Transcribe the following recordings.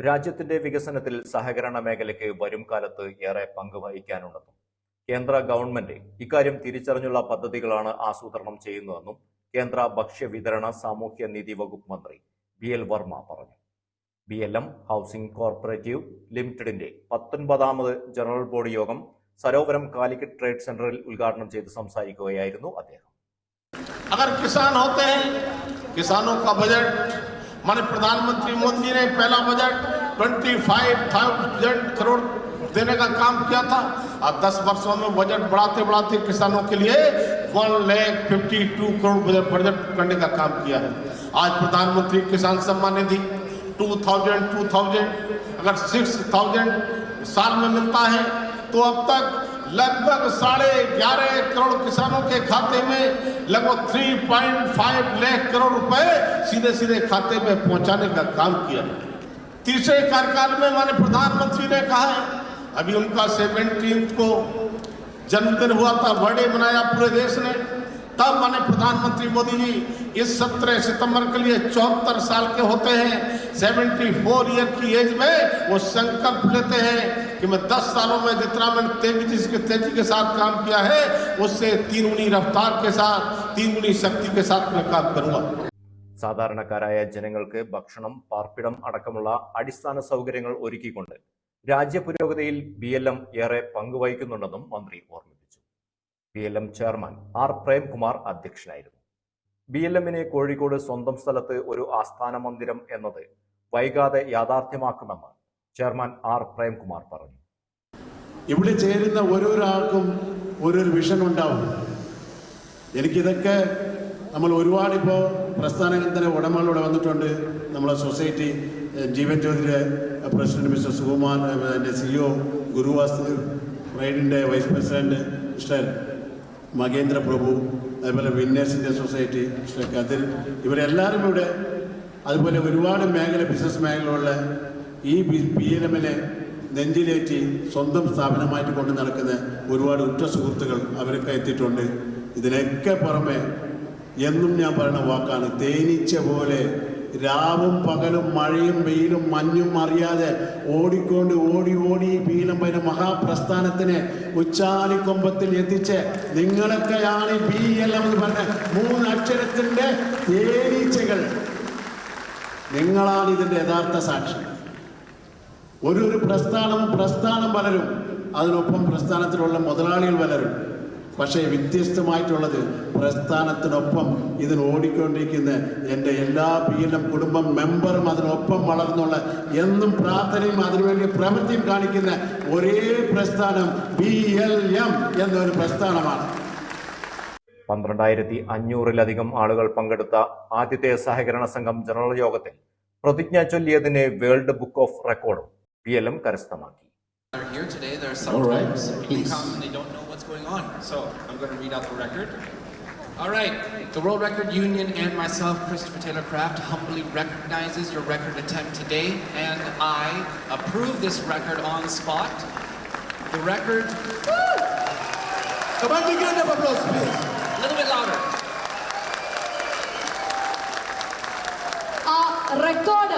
രാജ്യത്തിന്റെ വികസനത്തിൽ സഹകരണ മേഖലയ്ക്ക് വരും കാലത്ത് ഏറെ പങ്കുവഹിക്കാനുണ്ടെന്നും കേന്ദ്ര ഗവൺമെന്റ് ഇക്കാര്യം തിരിച്ചറിഞ്ഞുള്ള പദ്ധതികളാണ് ആസൂത്രണം ചെയ്യുന്നതെന്നും കേന്ദ്ര ഭക്ഷ്യവിതരണ സാമൂഹ്യ നീതി വകുപ്പ് മന്ത്രി ബി എൽ വർമ്മ പറഞ്ഞു. B L M housing corporative ലിമിറ്റഡിന്റെ പത്തൊൻപതാമത് ജനറൽ ബോഡി യോഗം സരോവരം കാലിക്കറ്റ് ട്രേഡ് സെന്ററിൽ ഉദ്ഘാടനം ചെയ്ത് സംസാരിക്കുകയായിരുന്നു അദ്ദേഹം. അഗർ കിസാൻ ഹോത്തെ കിസാനോ കാ ബജറ്റ് माने प्रधानमंत्री मोदी ने पहला बजट 25,000 करोड़ देने का काम किया था। और 10 वर्षों में बजट बढ़ाते बढ़ाते किसानों के लिए one lakh fifty two crore budget करने का काम किया है। आज प्रधानमंत्री किसान सम्मान निधि 2000 2000 अगर 6000 साल में मिलता है तो अब तक लगभग साढ़े ग्यारह करोड़ किसानों के खाते में लगभग 3.5 लाख करोड़ रुपए सीधे सीधे खाते में पहुँचाने का काम किया। तीसरे कार्यकाल में माने प्रधानमंत्री ने कहा है अभी उनका सेवनटीन को जन्मदिन हुआ था, बर्थडे मनाया पूरे देश ने। तब माने प्रधानमंत्री मोदी जी इस सत्रह सितंबर के लिए चौहत्तर साल के होते हैं। 74 ईयर की एज में वो संकल्प लेते हैं कि मैं 10 सालों में जितना मैंने तेजी के तेजी के साथ काम किया है उससे तीन गुनी रफ्तार के साथ तीन गुनी शक्ति के साथ मैं काम करूंगा സാധാരണക്കാരായ ജനങ്ങൾക്ക് ഭക്ഷണം പാർപ്പിടം അടക്കമുള്ള അടിസ്ഥാന സൗകര്യങ്ങൾ ഒരുക്കിക്കൊണ്ട് രാജ്യപുരോഗതിയിൽ ബി എൽ എം ഏറെ പങ്കുവഹിക്കുന്നുണ്ടെന്നും മന്ത്രി ഓർമ്മിപ്പിച്ചു B L M chairman R Premkumar അധ്യക്ഷനായിരുന്നു ബി എൽ എമ്മിനെ കോഴിക്കോട് സ്വന്തം സ്ഥലത്ത് ഒരു ആസ്ഥാന മന്ദിരം എന്നത് വൈകാതെ യാഥാർത്ഥ്യമാക്കുമെന്ന് ചെയർമാൻ ആർ പ്രേംകുമാർ പറഞ്ഞു. ഇവിടെ ചേരുന്ന ഓരോരാൾക്കും ഓരോരു വിഷൻ ഉണ്ടാവും. എനിക്കിതൊക്കെ നമ്മൾ ഒരുപാട് ഇപ്പോൾ പ്രസ്ഥാനത്തിന്റെ ഉടമകളിലൂടെ വന്നിട്ടുണ്ട്. നമ്മളെ സൊസൈറ്റി ജീവൻ ജ്യോതിയുടെ പ്രസിഡന്റ് മിസ്റ്റർ സുകുമാർ എന്റെ സിഇഒ ഗുരുവാസ് റൈഡിന്റെ vice president mister Mahendra Prabhu അതുപോലെ വിന്നേഴ്സിന്റെ സൊസൈറ്റി മിസ്റ്റർ കതിൽ ഇവരെല്ലാവരും ഇവിടെ അതുപോലെ ഒരുപാട് മേഖല ബിസിനസ് മേഖലയുള്ള ഈ പി എൽ എമ്മിനെ നെഞ്ചിലേറ്റി സ്വന്തം സ്ഥാപനമായിട്ട് കൊണ്ട് നടക്കുന്ന ഒരുപാട് ഉറ്റ സുഹൃത്തുക്കൾ അവരൊക്കെ എത്തിയിട്ടുണ്ട്. ഇതിനൊക്കെ പുറമെ എന്നും ഞാൻ പറയുന്ന വാക്കാണ് തേനീച്ച പോലെ രാവും പകലും മഴയും വെയിലും മഞ്ഞും അറിയാതെ ഓടിക്കൊണ്ട് ഓടി ഓടി ഈ പീലമ്പന മഹാപ്രസ്ഥാനത്തിനെ ഉച്ചാലിക്കൊമ്പത്തിൽ എത്തിച്ച് നിങ്ങളൊക്കെയാണ് ബി എൽ എന്ന് പറഞ്ഞ മൂന്ന് അക്ഷരത്തിന്റെ തേനീച്ചകൾ. നിങ്ങളാണ് ഇതിന്റെ യഥാർത്ഥ സാക്ഷി. ഒരു ഒരു പ്രസ്ഥാനവും പ്രസ്ഥാനം പലരും അതിനൊപ്പം പ്രസ്ഥാനത്തിലുള്ള മുതലാളികൾ വളരും പക്ഷേ വ്യത്യസ്തമായിട്ടുള്ളത് പ്രസ്ഥാനത്തിനൊപ്പം ഇതിന് ഓടിക്കൊണ്ടിരിക്കുന്ന എന്റെ എല്ലാ പി എൽ എം കുടുംബം മെമ്പറും അതിനൊപ്പം വളർന്നുള്ള എന്നും പ്രാർത്ഥനയും അതിനുവേണ്ടി പ്രവൃത്തിയും കാണിക്കുന്ന ഒരേ പ്രസ്ഥാനം ബി എൽ എം എന്നൊരു പ്രസ്ഥാനമാണ്. പന്ത്രണ്ടായിരത്തി അഞ്ഞൂറിലധികം ആളുകൾ പങ്കെടുത്ത ആദ്യത്തെ സഹകരണ സംഘം ജനറൽ യോഗത്തിൽ പ്രതിജ്ഞ ചൊല്ലിയതിന് വേൾഡ് ബുക്ക് ഓഫ് റെക്കോർഡും പി എൽ എം കരസ്ഥമാക്കി are here today. There are All some right, times people please. come and they don't know what's going on. So I'm going to read out the record. All right, the World Record Union and myself, Christopher Taylor Craft, humbly recognizes your record attempt today, and I approve this record on spot. The record. Come on, give it up applause, please. A little bit louder. ആ record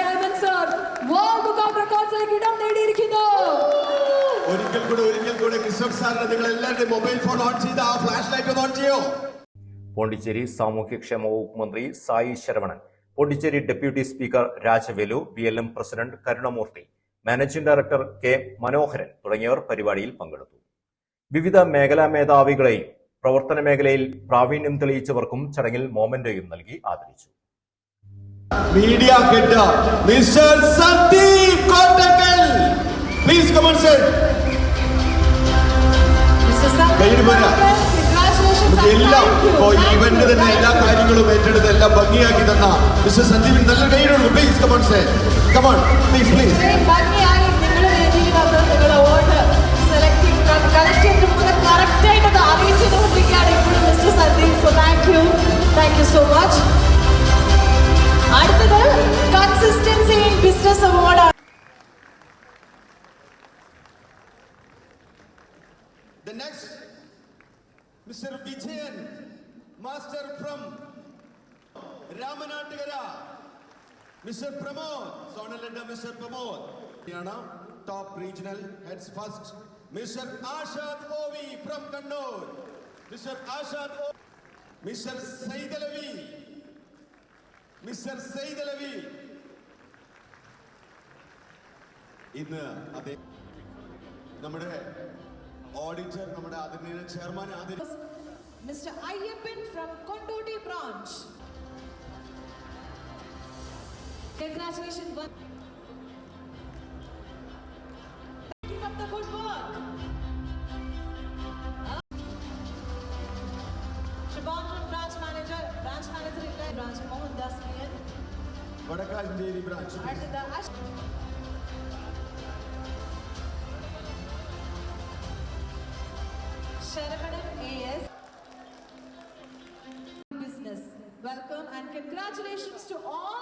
Chairman sir world book of റെക്കോർഡ്സിലേക്ക് ഇടം നേടിയിരിക്കുന്നു. ഒരിക്കൽ കൂടെ ഒരിക്കൽ കൂടെ Christmas സാറിന് നിങ്ങൾ എല്ലാവരുടെയും മൊബൈൽ ഫോൺ ഓൺ ചെയ്ത് ആ ഫ്ലാഷ് ലൈറ്റ് ഓൺ ചെയ്യോ? പോണ്ടിച്ചേരി സാമൂഹ്യക്ഷേമ വകുപ്പ് മന്ത്രി Sai Saravanan Pondicherry deputy speaker Rajavelu B L M president Karunamoorthy managing director K Manoharan തുടങ്ങിയവർ പരിപാടിയിൽ പങ്കെടുത്തു. വിവിധ മേഖലാ മേധാവികളെയും പ്രവർത്തന മേഖലയിൽ പ്രാവീണ്യം തെളിയിച്ചവർക്കും ചടങ്ങിൽ മോമെന്റോയും നൽകി ആദരിച്ചു. Media head mister Sandeep Kottakkal please come on sir എല്ലാം ഇപ്പോ ഇവന്റ് തന്നെ എല്ലാ കാര്യങ്ങളും ഏറ്റെടുത്ത് എല്ലാം ഭംഗിയാക്കി തന്ന മിസ്റ്റർ സന്ദീപിന് നല്ല കൈയ്യോട് please come on sir please, please. ഇത്രയും ഭംഗിയായി നിങ്ങൾ വേദിയിൽ വന്ന് നിങ്ങളുടെ The next, Mr. Vijayan, master from Ramanatagara, Mr. Pramod, zonal leader Mr. Pramod. Haryana, top regional heads first, Mr. Ashad Ovi from Kannur, Mr. Ashad Ovi, Mr. Saidalavi, Mr. Saidalavi. ഇന്ന് അതേ നമ്മുടെ auditor നമ്മുടെ ആദരണീയ chairman ആദരി Mr. Ayyappan from Kondoti branch. Congratulations. one- Keep up the good work. Uh, Shubham from branch manager, branch manager in the branch, Mohan Das PN. Vadakkanchery Sharavanan AS. Business. Welcome and congratulations to all